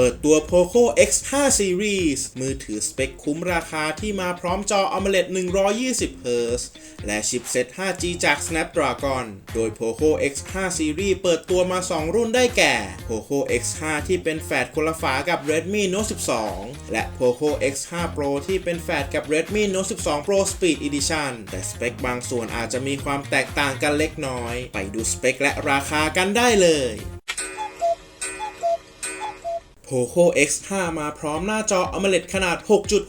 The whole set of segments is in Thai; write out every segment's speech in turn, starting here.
เปิดตัว Poco X5 Series มือถือสเปคคุ้มราคาที่มาพร้อมจอ AMOLED 120 Hz และชิปเซ็ต 5G จาก Snapdragon โดย Poco X5 Series เปิดตัวมา 2 รุ่นได้แก่ Poco X5 ที่เป็นแฝดคนละฝากับ Redmi Note 12 และ Poco X5 Pro ที่เป็นแฝดกับ Redmi Note 12 Pro Speed Edition แต่สเปคบางส่วนอาจจะมีความแตกต่างกันเล็กน้อย ไปดูสเปคและราคากันได้เลย Poco X5 มาพร้อมหน้าจอ AMOLED ขนาด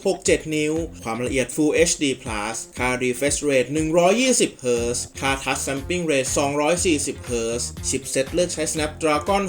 6.67 นิ้ว ความละเอียด Full HD+ ค่า refresh rate 120 Hz ค่า touch sampling rate 240 Hz ชิปเซ็ตเลือกใช้ Snapdragon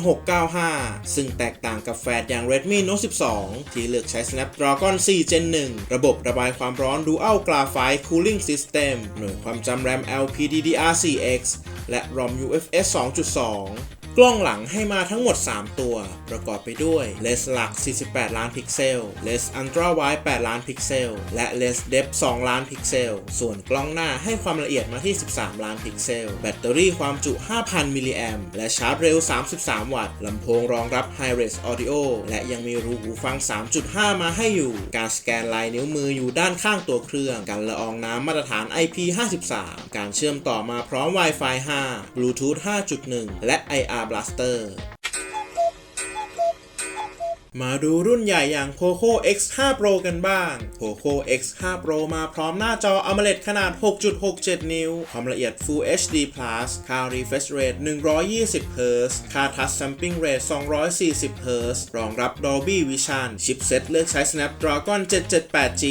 695 ซึ่งแตกต่างกับแฟดอย่าง Redmi Note 12 ที่เลือกใช้ Snapdragon 4 Gen 1 ระบบระบายความร้อน Dual Graphite Cooling System หน่วยความจำ RAM LPDDR4X และ ROM UFS 2.2 กล้องหลังให้มาทั้งหมด 3 ตัว ประกอบไปด้วยเลนส์หลัก 48 ล้านพิกเซล เลนส์อันตราไวด์8ล้านพิกเซล และเลนส์เดฟ2ล้านพิกเซล ส่วนกล้องหน้าให้ความละเอียดมาที่ 13 ล้านพิกเซล แบตเตอรี่ความจุ 5,000 มิลลิแอมและชาร์จเร็ว 33 วัตต์ ลำโพงรองรับ Hi-Res Audio และยังมีรูหูฟัง 3.5 มาให้อยู่ การสแกนลายนิ้วมืออยู่ด้านข้างตัวเครื่อง กันละอองน้ำมาตรฐาน IP53 การเชื่อมต่อมาพร้อม Wi-Fi 5 Bluetooth 5.1 และ IR าบลัสเตอร์ มาดูรุ่นใหญ่อย่าง Poco X5 Pro กันบ้าง Poco X5 Pro มาพร้อมหน้าจอ AMOLED ขนาด 6.67 นิ้ว ความละเอียด Full HD+ ค่า refresh rate 120 Hz ค่า touch sampling rate 240 Hz รองรับ Dolby Vision ชิปเซ็ตเลือกใช้ Snapdragon 778G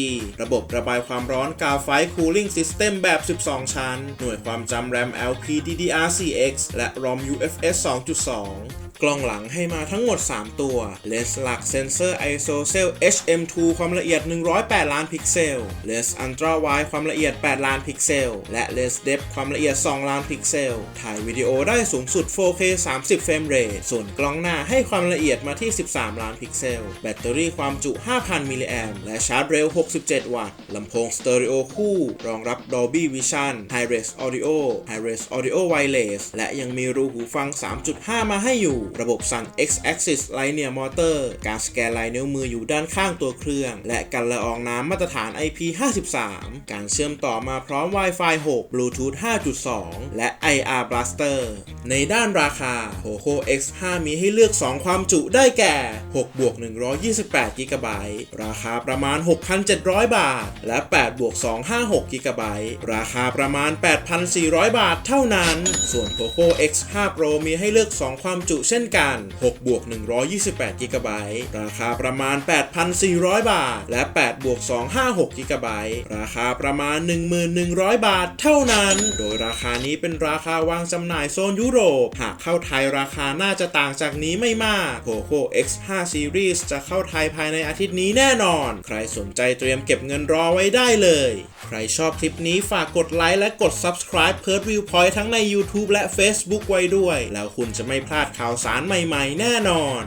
ระบบระบายความร้อน Graphite Cooling System แบบ 12 ชั้น หน่วยความจำ RAM LPDDR4X และ ROM UFS 2.2 กล้องหลังให้มาทั้งหมด 3 ตัวเลนส์หลักเซนเซอร์ ISOCELL HM2 ความละเอียด 108 ล้านพิกเซลเลนส์อันตราไวด์ความละเอียด 8 ล้านพิกเซล และเลนส์เดฟความละเอียด 2 ล้านพิกเซล ถ่ายวิดีโอได้สูงสุด 4K 30 เฟรมเรทส่วนกล้องหน้าให้ความละเอียดมาที่ 13 ล้านพิกเซล แบตเตอรี่ความจุ 5,000 มิลลิแอมและชาร์จเร็ว 67 วัตต์ลำโพงสเตอริโอคู่ รองรับ Dolby Vision Hi-Res Audio Hi-Res Audio Wireless และยังมีรูหูฟัง 3.5 มาให้อยู่ระบบสั่น X-Axis Linear Motor การสแกนลายนิ้วมืออยู่ด้านข้างตัวเครื่อง และกันละอองน้ำมาตรฐาน IP53 การเชื่อมต่อมาพร้อม Wi-Fi 6 Bluetooth 5.2 และ IR Blaster ในด้านราคา Poco X5 มีให้เลือก 2 ความจุได้แก่ 6 บวก 128 g b ราคาประมาณ 6,700 บาท และ 8 บวก 256 g b ราคาประมาณ 8,400 บาทเท่านั้น ส่วน Poco X5 Pro มีให้เลือก 2 ความจุเช่นกัน 6 บวก 128 g b ราคาประมาณ 8,400 บาท และ 8 บวก 256 g b ราคาประมาณ 1,100 บาทเท่านั้น โดยราคานี้เป็นราคาวางจำหน่ายโซนยุโรป หากเข้าไทยราคาน่าจะต่างจากนี้ไม่มาก Poco X5 Series จะเข้าไทยภายในอาทิตย์นี้แน่นอน ใครสนใจเตรียมเก็บเงินรอไว้ได้เลย รชอบคลิปนี้ฝากกดไลค์และกด Subscribe เพิร์ดวิวพอยทั้งใน YouTube และ Facebook ไว้ด้วย แล้วคุณจะไม่พลาดข่าวสารใหม่ๆ แน่นอน